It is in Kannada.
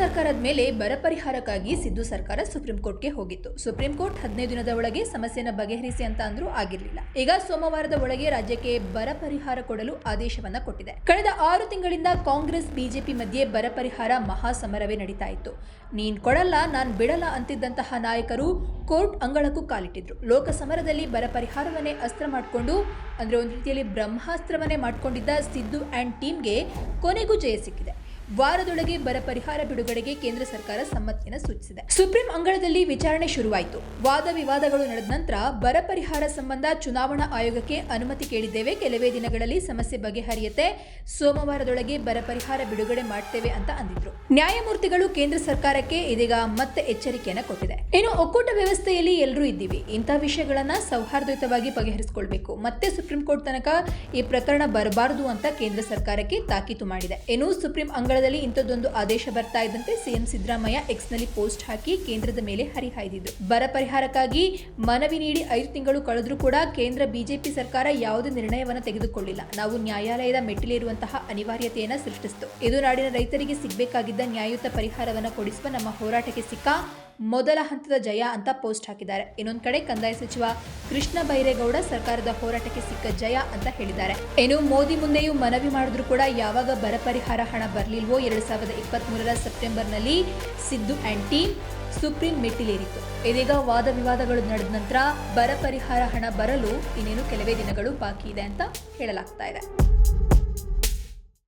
ಸರ್ಕಾರದ ಮೇಲೆ ಬರ ಪರಿಹಾರಕ್ಕಾಗಿ ಸಿದ್ದು ಸರ್ಕಾರ ಸುಪ್ರೀಂ ಕೋರ್ಟ್ಗೆ ಹೋಗಿತ್ತು. ಸುಪ್ರೀಂ ಕೋರ್ಟ್ ಹದಿನೈದು ದಿನದ ಒಳಗೆ ಸಮಸ್ಯೆಯನ್ನು ಬಗೆಹರಿಸಿ ಅಂತ ಅಂದ್ರೂ ಆಗಿರಲಿಲ್ಲ. ಈಗ ಸೋಮವಾರದ ಒಳಗೆ ರಾಜ್ಯಕ್ಕೆ ಬರ ಪರಿಹಾರ ಕೊಡಲು ಆದೇಶವನ್ನ ಕೊಟ್ಟಿದೆ. ಕಳೆದ ಆರು ತಿಂಗಳಿಂದ ಕಾಂಗ್ರೆಸ್, ಬಿಜೆಪಿ ಮಧ್ಯೆ ಬರ ಪರಿಹಾರ ಮಹಾಸಮರವೇ ನಡೀತಾ ಇತ್ತು. ನೀನ್ ಕೊಡಲ್ಲ, ನಾನ್ ಬಿಡಲ್ಲ ಅಂತಿದ್ದಂತಹ ನಾಯಕರು ಕೋರ್ಟ್ ಅಂಗಳಕ್ಕೂ ಕಾಲಿಟ್ಟಿದ್ರು. ಲೋಕಸಮರದಲ್ಲಿ ಬರ ಪರಿಹಾರವನ್ನೇ ಅಸ್ತ್ರ ಮಾಡಿಕೊಂಡು, ಅಂದ್ರೆ ಒಂದು ರೀತಿಯಲ್ಲಿ ಬ್ರಹ್ಮಾಸ್ತ್ರವನ್ನೇ ಮಾಡಿಕೊಂಡಿದ್ದ ಸಿದ್ದು ಅಂಡ್ ಟೀಮ್ಗೆ ಕೊನೆಗೂ ಜಯ ಸಿಕ್ಕಿದೆ. ವಾರದೊಳಗೆ ಬರ ಪರಿಹಾರ ಬಿಡುಗಡೆಗೆ ಕೇಂದ್ರ ಸರ್ಕಾರ ಸಮ್ಮತಿಯನ್ನು ಸೂಚಿಸಿದೆ. ಸುಪ್ರೀಂ ಅಂಗಳದಲ್ಲಿ ವಿಚಾರಣೆ ಶುರುವಾಯಿತು. ವಾದ ವಿವಾದಗಳು ನಡೆದ ನಂತರ ಬರ ಪರಿಹಾರ ಸಂಬಂಧ ಚುನಾವಣಾ ಆಯೋಗಕ್ಕೆ ಅನುಮತಿ ಕೇಳಿದ್ದೇವೆ. ಕೆಲವೇ ದಿನಗಳಲ್ಲಿ ಸಮಸ್ಯೆ ಬಗೆಹರಿಯುತ್ತೆ. ಸೋಮವಾರದೊಳಗೆ ಬರ ಪರಿಹಾರ ಬಿಡುಗಡೆ ಮಾಡ್ತೇವೆ ಅಂತ ಅಂದಿದ್ರು. ನ್ಯಾಯಮೂರ್ತಿಗಳು ಕೇಂದ್ರ ಸರ್ಕಾರಕ್ಕೆ ಇದೀಗ ಮತ್ತೆ ಎಚ್ಚರಿಕೆಯನ್ನು ಕೊಟ್ಟಿದೆ. ಇನ್ನು ಒಕ್ಕೂಟ ವ್ಯವಸ್ಥೆಯಲ್ಲಿ ಎಲ್ಲರೂ ಇದ್ದೀವಿ. ಇಂಥ ವಿಷಯಗಳನ್ನ ಸೌಹಾರ್ದಯುತವಾಗಿ ಬಗೆಹರಿಸಿಕೊಳ್ಬೇಕು. ಮತ್ತೆ ಸುಪ್ರೀಂ ಕೋರ್ಟ್ ತನಕ ಈ ಪ್ರಕರಣ ಬರಬಾರದು ಅಂತ ಕೇಂದ್ರ ಸರ್ಕಾರಕ್ಕೆ ತಾಕೀತು ಮಾಡಿದೆ. ಇನ್ನು ಸುಪ್ರೀಂ ಅಂಗಳದಲ್ಲಿ ಇಂಥದ್ದೊಂದು ಆದೇಶ ಬರ್ತಾ ಇದ್ದಂತೆ ಸಿಎಂ ಸಿದ್ದರಾಮಯ್ಯ ಎಕ್ಸ್ನಲ್ಲಿ ಪೋಸ್ಟ್ ಹಾಕಿ ಕೇಂದ್ರದ ಮೇಲೆ ಹರಿಹಾಯ್ದಿದ್ರು ಬರ ಪರಿಹಾರಕ್ಕಾಗಿ ಮನವಿ ನೀಡಿ ಐದು ತಿಂಗಳು ಕಳೆದರೂ ಕೂಡ ಕೇಂದ್ರ ಬಿಜೆಪಿ ಸರ್ಕಾರ ಯಾವುದೇ ನಿರ್ಣಯವನ್ನು ತೆಗೆದುಕೊಳ್ಳಿಲ್ಲ. ನಾವು ನ್ಯಾಯಾಲಯದ ಮೆಟ್ಟಿಲಿರುವಂತಹ ಅನಿವಾರ್ಯತೆಯನ್ನು ಸೃಷ್ಟಿಸಿತು. ಇದು ನಾಡಿನ ರೈತರಿಗೆ ಸಿಗಬೇಕಾಗಿದ್ದ ನ್ಯಾಯಯುತ ಪರಿಹಾರವನ್ನು ಕೊಡಿಸುವ ನಮ್ಮ ಹೋರಾಟಕ್ಕೆ ಸಿಕ್ಕ? ಮೊದಲ ಹಂತದ ಜಯ ಅಂತ ಪೋಸ್ಟ್ ಹಾಕಿದ್ದಾರೆ. ಇನ್ನೊಂದು ಕಡೆ ಕಂದಾಯ ಸಚಿವ ಕೃಷ್ಣ ಬೈರೇಗೌಡ ಸರ್ಕಾರದ ಹೋರಾಟಕ್ಕೆ ಸಿಕ್ಕ ಜಯ ಅಂತ ಹೇಳಿದ್ದಾರೆ. ಇನ್ನು ಮೋದಿ ಮುಂದೆಯೂ ಮನವಿ ಮಾಡಿದ್ರು ಕೂಡ ಯಾವಾಗ ಬರ ಪರಿಹಾರ ಹಣ ಬರಲಿಲ್ವೋ ಎರಡ್ ಸಾವಿರದ ಇಪ್ಪತ್ತ್ ಮೂರರ ಸೆಪ್ಟೆಂಬರ್ನಲ್ಲಿ ಸಿದ್ದು ಅಂಡ್ ಟೀಮ್ ಸುಪ್ರೀಂ ಮೆಟ್ಟಿಲೇರಿತ್ತು. ಇದೀಗ ವಾದ ವಿವಾದಗಳು ನಡೆದ ನಂತರ ಬರ ಪರಿಹಾರ ಹಣ ಬರಲು ಇನ್ನೇನು ಕೆಲವೇ ದಿನಗಳು ಬಾಕಿ ಇದೆ ಅಂತ ಹೇಳಲಾಗ್ತಾ ಇದೆ.